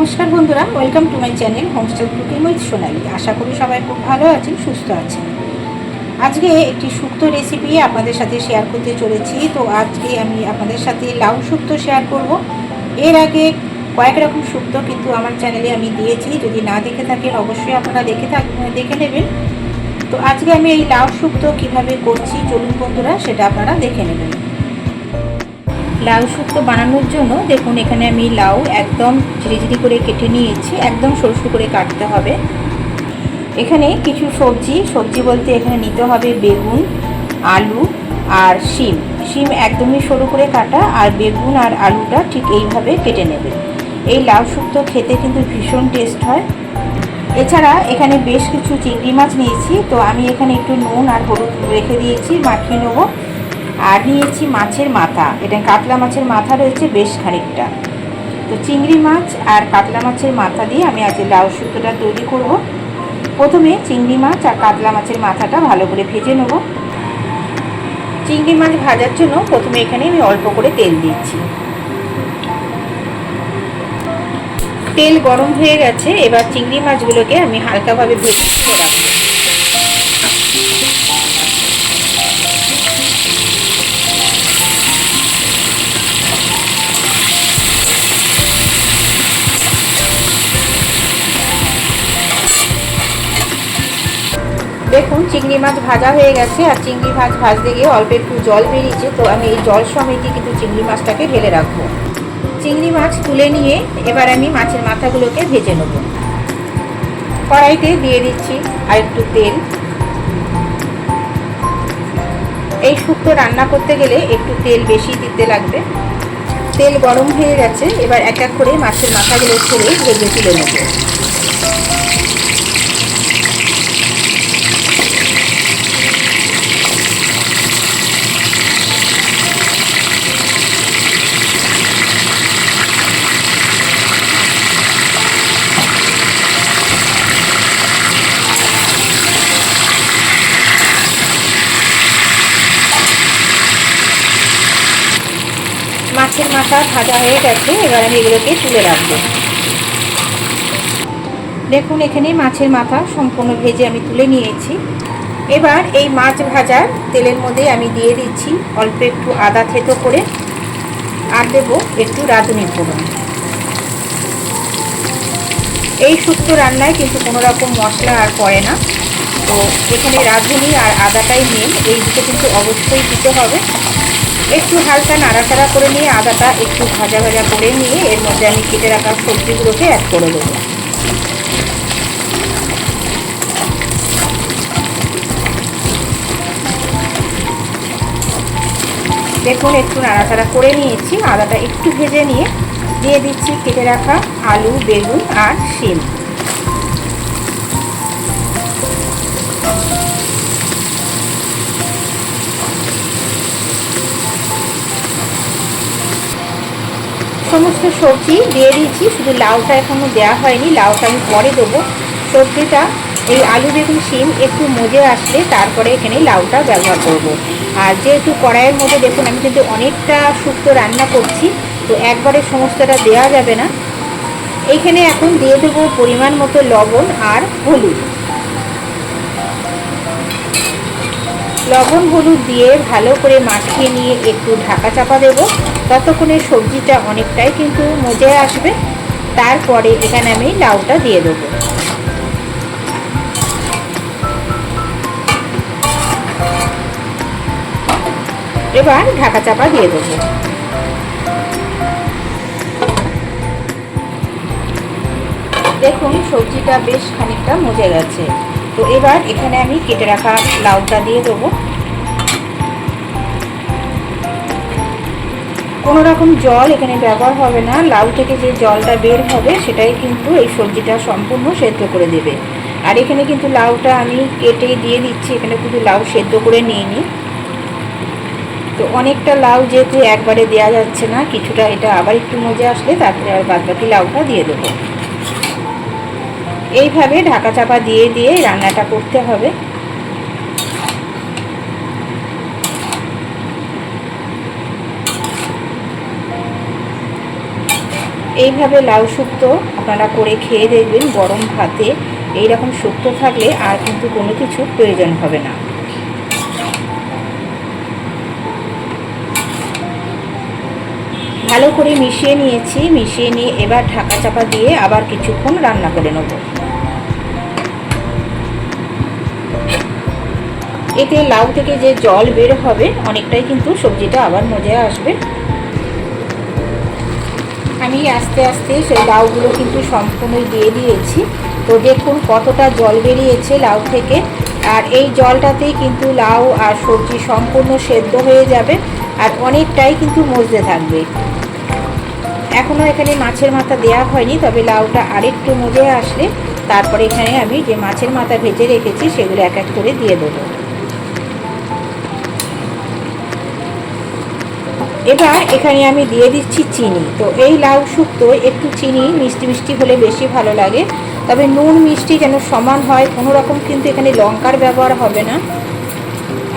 নমস্কার বন্ধুরা welcome to my channel homestyle cooking with Sonali আশা করি সবাই খুব ভালো আছেন, সুস্থ আছেন। আজকে একটি শুক্তো রেসিপি আপনাদের সাথে শেয়ার করতে চলেছি। তো আজকে আমি আপনাদের সাথে লাউ শুক্তো শেয়ার করব। এর আগে কয়েক রকম শুক্তো কিন্তু আমার চ্যানেলে আমি দিয়েছি। যদি না দেখে থাকেন, অবশ্যই আপনারা দেখে থাক, দেখে নেবেন। তো আজকে আমি এই লাউ শুক্তো কীভাবে করছি, চলুন বন্ধুরা, সেটা আপনারা দেখে নেবেন। লাউ শুক্তো বানানোর জন্য দেখুন, এখানে আমি লাউ একদম ঝিরিঝিরি করে কেটে নিয়েছি, একদম সরু সরু করে কাটতে হবে। এখানে কিছু সবজি সবজি বলতে এখানে নিতে হবে বেগুন, আলু আর শিম। শিম একদমই সরু করে কাটা আর বেগুন আর আলুটা ঠিক এইভাবে কেটে নেবে। এই লাউ শুক্তো খেতে কিন্তু ভীষণ টেস্ট হয়। এছাড়া এখানে বেশ কিছু চিংড়ি মাছ নিয়েছি, তো আমি এখানে একটু নুন আর হলুদ রেখে দিয়েছি, মাখিয়ে নেব। আর নিয়েছি মাছের মাথা। এটা কাতলা মাছের মাথা রয়েছে বেশ খানিকটা। তো চিংড়ি মাছ আর কাতলা মাছের মাথা দিয়ে আমি আজকে লাউ শুক্তোটা তৈরি করব। প্রথমে চিংড়ি মাছ আর কাতলা মাছের মাথাটা ভালো করে ভেজে নেব। চিংড়ি মাছ ভাজার জন্য প্রথমে এখানে আমি অল্প করে তেল দিচ্ছি। তেল গরম হয়ে গেছে, এবার চিংড়ি মাছগুলোকে আমি হালকাভাবে ভেজে রাখব। দেখুন, চিংড়ি মাছ ভাজা হয়ে গেছে আর চিংড়ি মাছ ভাজতে গিয়ে অল্প একটু জল বেরিয়েছে, তো আমি এই জল সমেত কিন্তু চিংড়ি মাছটাকে ঢেলে রাখব। চিংড়ি মাছ তুলে নিয়ে এবার আমি মাছের মাথাগুলোকে ভেজে নেব। কড়াইতে দিয়ে দিচ্ছি আর একটু তেল। এই শুক্তো রান্না করতে গেলে একটু তেল বেশি দিতে লাগবে। তেল গরম হয়ে গেছে, এবার এক এক করে মাছের মাথাগুলো ছেড়ে ভেজে তুলে নেব। মাছের মাথা ভাজা হয়ে গেছে, এবার আমি এগুলোকে তুলে রাখব। দেখুন, এখানে মাছের মাথা সম্পূর্ণ ভেজে আমি তুলে নিয়েছি। এবার এই মাছ ভাজার তেলের মধ্যে আমি দিয়ে দিচ্ছি অল্প একটু আদা থেতো করে, আর দেবো একটু রাঁধুনি ফোড়ন। এই শুক্তো রান্নায় কিন্তু কোনো রকম মশলা আর পড়ে না। তো এখানে রাঁধুনি আর আদাটাই মেন এই দুটো কিন্তু অবশ্যই দিতে হবে। একটু হালকা নাড়াচাড়া করে নিয়ে আদাটা একটু ভাজা ভাজা করে নিয়ে এর মধ্যে আমি কেটে রাখা সবজিগুলোকে অ্যাড করে দেবো। দেখুন, একটু নাড়াচাড়া করে নিয়েছি, আদাটা একটু ভেজে নিয়ে দিয়ে দিচ্ছি কেটে রাখা আলু, বেগুন আর শিম। সমস্ত সবজি দিয়ে দিয়েছি, শুধু লাউটা এখনও দেওয়া হয়নি, লাউটা আমি পরে দেবো। সবজিটা, এই আলু বেগুন, শিম একটু মজে আসলে তারপরে এখানে লাউটা ব্যবহার করব। আর যেহেতু কড়াইয়ের মধ্যে দেখুন, আমি কিন্তু অনেকটা শুক্তো রান্না করছি, তো একবারে সমস্তটা দেওয়া যাবে না। এইখানে এখন দিয়ে দেবো পরিমাণ মতো লবণ আর হলুদ। লবণ হলুদ দিয়ে ভালো করে মাখিয়ে নিয়ে একটু ঢাকা চাপা দেব। ততক্ষণে সবজিটা অনেকটাই কিন্তু মজে আসবে। তারপরে এখানে আমি লাউটা দিয়ে দেবো। এবার ঢাকা চাপা দিয়ে দেবো। দেখুন, সবজিটা বেশ খানিকটা মজে গেছে। তো এবার এখানে আমি কেটে রাখা লাউটা দিয়ে দেবো। কোনো রকম জল এখানে ব্যবহার হবে না। লাউ থেকে যে জলটা বের হবে, সেটাই কিন্তু এই সবজিটা সম্পূর্ণ সেদ্ধ করে দেবে। আর এখানে কিন্তু লাউটা আমি কেটে দিয়ে দিচ্ছি। এখানে কিন্তু লাউ সেদ্ধ করে নিয়ে নিই তো অনেকটা লাউ যেহেতু একবারে দেওয়া যাচ্ছে না, কিছুটা এটা আবার একটু মজে আসলে তারপরে আর বাদবাকি লাউটা দিয়ে দেবো। এইভাবে ঢাকা চাপা দিয়ে দিয়ে রান্নাটা করতে হবে। এইভাবে লাউ শুক্তো আপনারা করে খেয়ে দেখবেন গরম ভাতে। এইরকম শুক্তো থাকলে আর কিন্তু কোনো কিছু প্রয়োজন হবে না। ভালো করে মিশিয়ে নিয়েছি, মিশিয়ে নিয়ে এবার ঢাকা চাপা দিয়ে আবার কিছুক্ষণ রান্না করে নেব। এতে লাউ থেকে যে জল বের হবে, অনেকটাই কিন্তু সবজিটা আবার মজে আসবে। আমি আস্তে আস্তে সেই লাউগুলো কিন্তু সম্পূর্ণই দিয়ে দিয়েছি। তো দেখুন কতটা জল বেরিয়েছে লাউ থেকে। আর এই জলটাতেই কিন্তু লাউ আর সবজি সম্পূর্ণ সেদ্ধ হয়ে যাবে আর অনেকটাই কিন্তু মজতে থাকবে। এখনও এখানে মাছের মাথা দেয়া হয়নি, তবে লাউটা আরেকটু মজে আসলে তারপরে এখানে আমি যে মাছের মাথা ভেজে রেখেছি সেগুলো এক এক করে দিয়ে দেবো। এবার এখানে আমি দিয়ে দিচ্ছি চিনি। তো এই লাউ শুক্তো, একটু চিনি, মিষ্টি মিষ্টি হলে বেশি ভালো লাগে। তবে নুন, মিষ্টি যেন সমান হয়, কোনো রকম কিন্তু এখানে লঙ্কার ব্যবহার হবে না।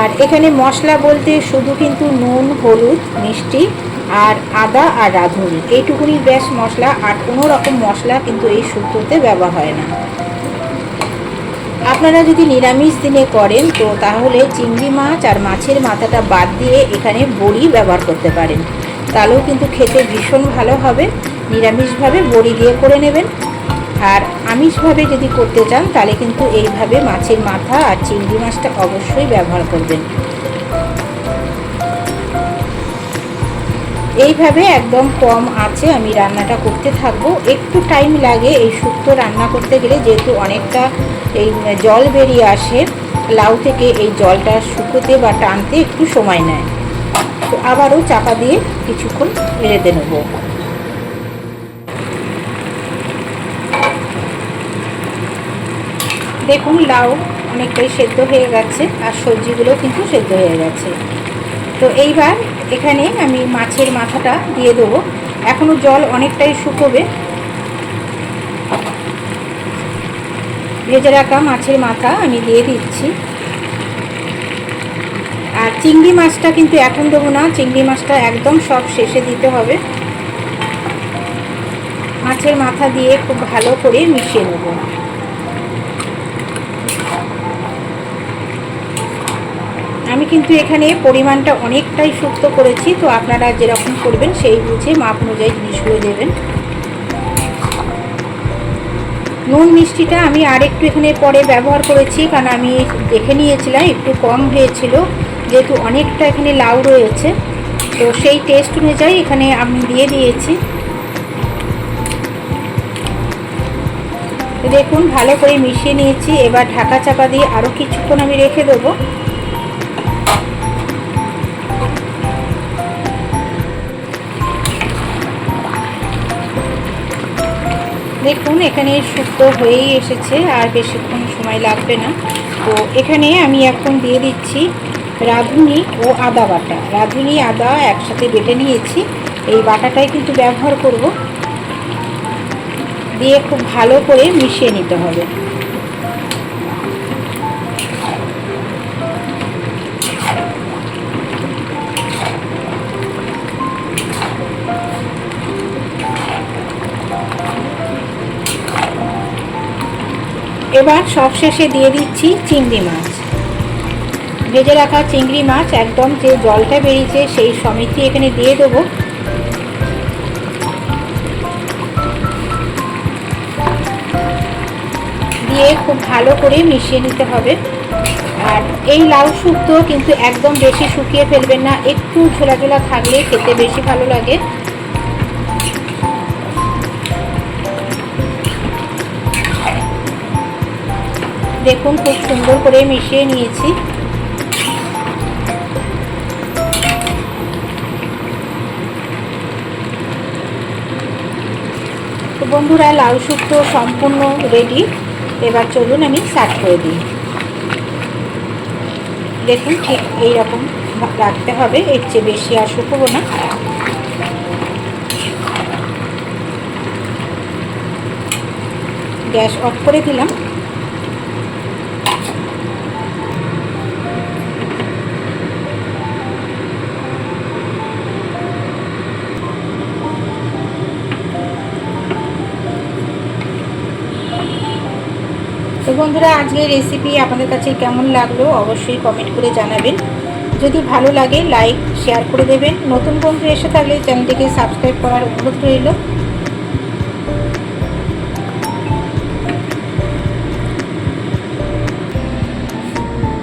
আর এখানে মশলা বলতে শুধু কিন্তু নুন, হলুদ, মিষ্টি আর আদা আর রাঁধুনি। এইটুকুনি বেশ মশলা, আর কোনো রকম মশলা কিন্তু এই শুক্তোতে ব্যবহার হয় না। আপনারা যদি নিরামিষ দিনে করেন, তো তাহলে চিংড়ি মাছ আর মাছের মাথাটা বাদ দিয়ে এখানে বড়ি ব্যবহার করতে পারেন। তাহলেও কিন্তু খেতে ভীষণ ভালো হবে। নিরামিষভাবে বড়ি দিয়ে করে নেবেন। আর আমিষভাবে যদি করতে চান, তাহলে কিন্তু এইভাবে মাছের মাথা আর চিংড়ি মাছটা অবশ্যই ব্যবহার করবেন। এইভাবে একদম কম আছে, আমি রান্নাটা করতে থাকব। একটু টাইম লাগে এই শুক্তো রান্না করতে গেলে, যেহেতু অনেকটা এই জল বেরিয়ে আসে, লাউ থেকে এই জলটা শুকোতে বা টানতে একটু সময় নেয়। তো আবারও চাপা দিয়ে কিছুক্ষণ রেঁধে নেব। দেখুন, লাউ অনেকটাই সেদ্ধ হয়ে গেছে, আর সবজিগুলো কিন্তু সেদ্ধ হয়ে গেছে। তো এইবার এখানে আমি মাছের মাথাটা দিয়ে দেবো। এখনও জল অনেকটাই শুকোবে। ভেজে রাখা মাছের মাথা আমি দিয়ে দিচ্ছি। আর চিংড়ি মাছটা কিন্তু এখন দেবো না, চিংড়ি মাছটা একদম সব শেষে দিতে হবে। মাছের মাথা দিয়ে খুব ভালো করে মিশিয়ে নেব। আমি কিন্তু এখানে পরিমাণটা অনেকটাই সুক্ত করেছি, তো আপনারা যেরকম করবেন সেই বুঝে মাপ অনুযায়ী জিনিসগুলো দেবেন। নুন মিষ্টিটা আমি আর একটু এখানে পরে ব্যবহার করেছি, কারণ আমি দেখে নিয়েছিলাম একটু কম হয়েছিল, যেহেতু অনেকটা এখানে লাউ রয়েছে। তো সেই টেস্ট অনুযায়ী এখানে আমি দিয়ে দিয়েছি। দেখুন, ভালো করে মিশিয়ে নিয়েছি, এবার ঢাকা চাপা দিয়ে আরও কিছুক্ষণ আমি রেখে দেবো। দেখুন, এখানে শুক্তো হয়েই এসেছে, আর বেশিক্ষণ সময় লাগবে না। তো এখানে আমি এখন দিয়ে দিচ্ছি রাঁধুনি ও আদা বাটা। রাঁধুনি, আদা একসাথে বেটে নিয়েছি। এই বাটাটাই কিন্তু ব্যবহার করব। দিয়ে খুব ভালো করে মিশিয়ে নিতে হবে। এবার সবশেষে দিয়ে দিচ্ছি চিংড়ি মাছ। ভেজে রাখা চিংড়ি মাছ একদম যে জলটা বেরিয়েছে সেই সমিতি এখানে দিয়ে দেবো। দিয়ে খুব ভালো করে মিশিয়ে নিতে হবে। আর এই লাউ শুক্তো কিন্তু একদম বেশি শুকিয়ে ফেলবেন না, একটু ঝোলা ঝোলা থাকলে খেতে বেশি ভালো লাগে। দেখুন, খুব সুন্দর করে মিশিয়ে নিয়েছি। তো বন্ধুরা, লাউ শুক্তো সম্পূর্ণ রেডি এবার চলুন আমি সার্ভ করে দিই। দেখুন, ঠিক এইরকম রাখতে হবে, এর চেয়ে বেশি আর শুকোবো না। গ্যাস অফ করে দিলাম। বন্ধুরা, আজকে রেসিপি আপনাদের কাছে কেমন লাগল অবশ্যই কমেন্ট করে জানাবেন। যদি ভালো লাগে লাইক শেয়ার করে দেবেন। নতুন বন্ধু এসে থাকলে চ্যানেলটিকে সাবস্ক্রাইব করার অনুরোধ রইল।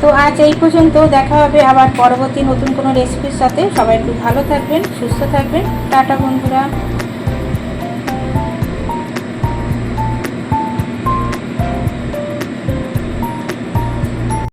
তো আজ এই পর্যন্ত দেখা হবে আবার পরবর্তী নতুন কোনো রেসিপির সাথে। সবাই একটু ভালো থাকবেন, সুস্থ থাকবেন। টাটা বন্ধুরা।